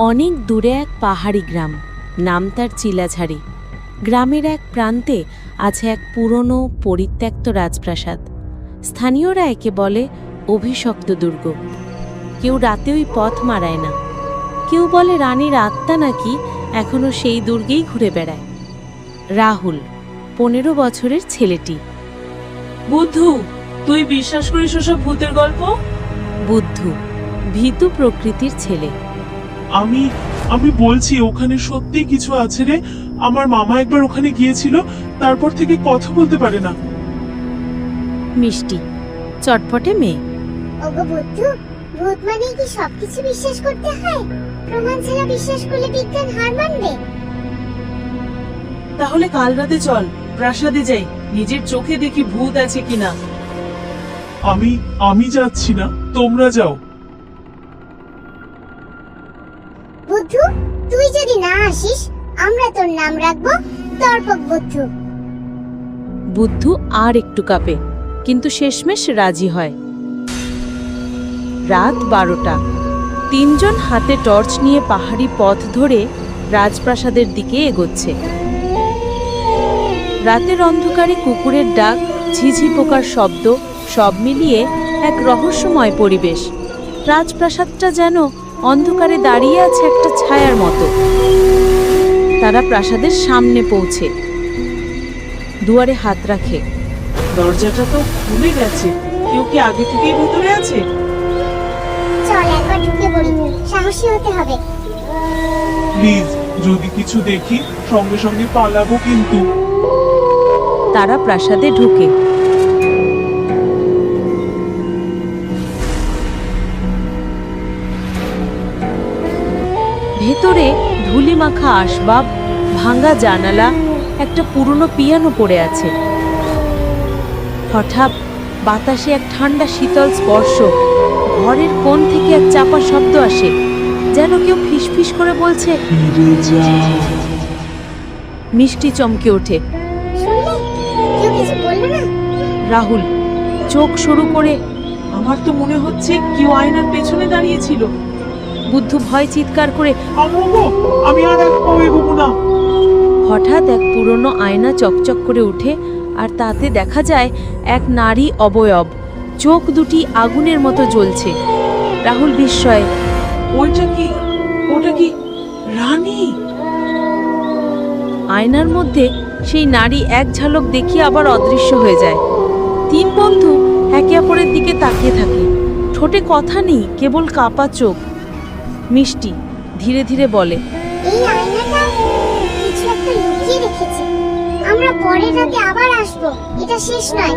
অনেক দূরে এক পাহাড়ি গ্রাম। নাম তার চিলাঝাড়ি গ্রামের এক প্রান্তে আছে এক পুরনো পরিত্যক্ত রাজপ্রাসাদ। স্থানীয়রা একে বলে অভিশপ্ত দুর্গ। কেউ রাতে ওই পথ মারায় না। কেউ বলে রানীর আত্মা নাকি এখনও সেই দুর্গেই ঘুরে বেড়ায়। রাহুল পনেরো বছরের ছেলেটি। বুদ্ধু তুই বিশ্বাস করিস ওসব ভূতের গল্প? বুদ্ধু ভীতু প্রকৃতির ছেলে। আমি আমি বলছি ওখানে সত্যি কিছু আছে রে? আমার মামা একবার ওখানে গিয়েছিল তারপর থেকে কথা বলতে পারে না। মিষ্টি চটপটে মেয়ে। ওগো বুদ্ধু ভূত মানে কি সবকিছু বিশ্বাস করতে হয়? প্রমাণ ছাড়া বিশ্বাস করলে বিজ্ঞান হার মানবে? তাহলে কাল রাতে চল প্রাসাদে যাই নিজের চোখে দেখি ভূত আছে কিনা। আমি আমি যাচ্ছি না তোমরা যাও। বুদ্ধু তুই যদি না আসিস, আমরা তোর নাম রাখব দর্পক বুদ্ধু বুদ্ধু আর একটু কাঁপে, কিন্তু শেষমেশ রাজি হয়। রাত বারোটা। তিনজন হাতে টর্চ নিয়ে পাহাড়ি পথ ধরে রাজপ্রাসাদের দিকে এগোচ্ছে। রাতের অন্ধকারে কুকুরের ডাক, ঝিঝি পোকার শব্দ, সব মিলিয়ে এক রহস্যময় পরিবেশ। রাজপ্রাসাদটা যেন অন্ধকারে দাঁড়িয়ে আছে একটা ছায়ার মতো। তারা প্রাসাদের সামনে পৌঁছে। দুয়ারে হাত রাখে। দরজাটা তো খুলে গেছে। কেউ কি আগে থেকেই ভেতরে আছে? চল একবার ঢুকে পড়ি। সাহসী হতে হবে। প্লিজ যদি কিছু দেখি সঙ্গে সঙ্গে পালাবো কিন্তু। তারা প্রাসাদে ঢুকে। ভেতরে ধুলিমাখা আসবাব ভাঙা জানালা একটা পুরনো পিয়ানো পড়ে আছে। হঠাৎ বাতাসে এক ঠান্ডা শীতল স্পর্শ ঘরের কোণ থেকে এক চাপা শব্দ আসে যেন কেউ ফিসফিস করে বলছে মিষ্টি চমকে ওঠে। রাহুল চোখ শুরু করে আমার তো মনে হচ্ছে কেউ আয়নার পেছনে দাঁড়িয়েছিল বুদ্ধু ভয় চিৎকার করে আমি আর না। হঠাৎ এক পুরনো আয়না চকচক করে উঠে আর তাতে দেখা যায় এক নারী অবয়ব। চোখ দুটি আগুনের মতো জ্বলছে। রাহুল বিস্ময়ে ওইটা কি ওটা কি রানী? আয়নার মধ্যে সেই নারী এক ঝালক দেখিয়ে আবার অদৃশ্য হয়ে যায়। তিন বন্ধু একে অপরের দিকে তাকিয়ে থাকে। ঠোঁটে কথা নেই কেবল কাপা চোখ। মিষ্টি ধীরে ধীরে বলে আমরা পরের রাতে আবার আসব। এটা শেষ নয়।